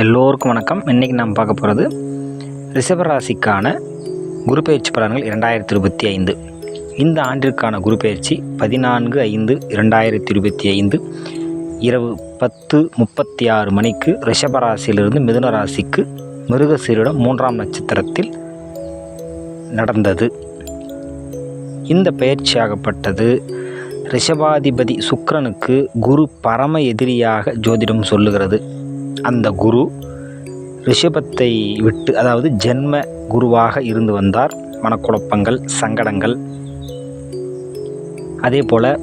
எல்லோருக்கும் வணக்கம். இன்றைக்கி நாம் பார்க்க போகிறது ரிஷபராசிக்கான குரு பயிற்சி பலன்கள் இரண்டாயிரத்தி இருபத்தி ஐந்து. இந்த ஆண்டிற்கான குரு பயிற்சி பதினான்கு ஐந்து இரண்டாயிரத்தி இருபத்தி ஐந்து இரவு பத்து முப்பத்தி ஆறு மணிக்கு ரிஷபராசியிலிருந்து மிதுன ராசிக்கு மிருகசீரிடம் மூன்றாம் நட்சத்திரத்தில் நடந்தது. இந்த பயிற்சியாகப்பட்டது ரிஷபாதிபதி சுக்ரனுக்கு குரு பரம எதிரியாக ஜோதிடம் சொல்லுகிறது. அந்த குரு ரிஷபத்தை விட்டு அதாவது ஜென்ம குருவாக இருந்து வந்தார். மனக்குழப்பங்கள் சங்கடங்கள். அதே போல்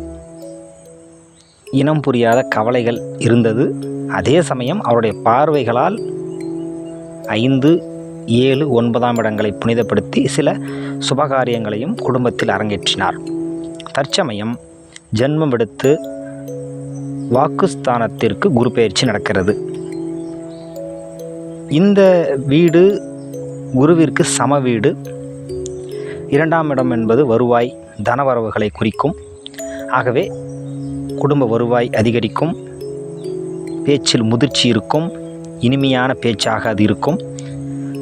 இனம் புரியாத கவலைகள் இருந்தது. அதே சமயம் அவருடைய பார்வைகளால் ஐந்து ஏழு ஒன்பதாம் இடங்களை புனிதப்படுத்தி சில சுபகாரியங்களையும் குடும்பத்தில் அரங்கேற்றினார். தற்சமயம் ஜென்மம் எடுத்து வாக்குஸ்தானத்திற்கு குரு பயிற்சி நடக்கிறது. இந்த வீடு குருவிற்கு சம வீடு. இரண்டாம் இடம் என்பது வருவாய் தனவரவுகளை குறிக்கும். ஆகவே குடும்ப வருவாய் அதிகரிக்கும். பேச்சில் முதிர்ச்சி இருக்கும். இனிமையான பேச்சாக அது இருக்கும்.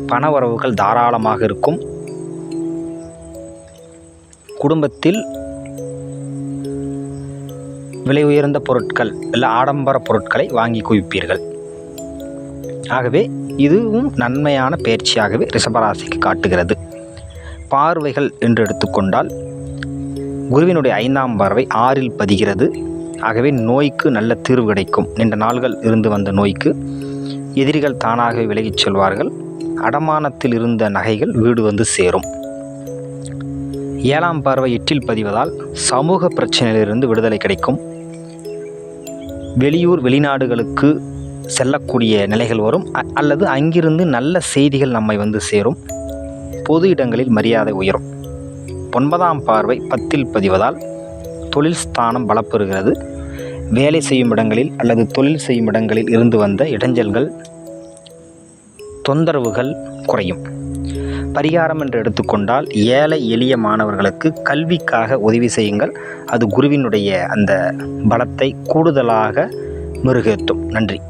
பணவரவுகள் தாராளமாக இருக்கும். குடும்பத்தில் விலை உயர்ந்த பொருட்கள் இல்லை ஆடம்பர பொருட்களை வாங்கி குவிப்பீர்கள். ஆகவே இதுவும் நன்மையான பயிற்சியாகவே ரிஷபராசிக்கு காட்டுகிறது. பார்வைகள் என்று எடுத்துக்கொண்டால் குருவினுடைய ஐந்தாம் பார்வை ஆறில் பதிகிறது. ஆகவே நோய்க்கு நல்ல தீர்வு கிடைக்கும். நீண்ட நாள்கள் இருந்து வந்த நோய்க்கு எதிரிகள் தானாகவே விலகிச் செல்வார்கள். அடமானத்தில் இருந்த நகைகள் வீடு வந்து சேரும். ஏழாம் பார்வை எட்டில் பதிவதால் சமூக பிரச்சனையிலிருந்து விடுதலை கிடைக்கும். வெளியூர் வெளிநாடுகளுக்கு செல்லக்கூடிய நிலைகள் வரும். அல்லது அங்கிருந்து நல்ல செய்திகள் நம்மை வந்து சேரும். பொது இடங்களில் மரியாதை உயரும். ஒன்பதாம் பார்வை பத்தில் பதிவதால் தொழில் ஸ்தானம் பலப்பெறுகிறது வேலை செய்யும் இடங்களில் அல்லது தொழில் செய்யும் இடங்களில் இருந்து வந்த இடைஞ்சல்கள் தொந்தரவுகள் குறையும். பரிகாரம் என்று எடுத்துக்கொண்டால் ஏழை எளிய மாணவர்களுக்கு கல்விக்காக உதவி செய்யுங்கள். அது குருவினுடைய அந்த பலத்தை கூடுதலாக மெருகேற்றும் நன்றி.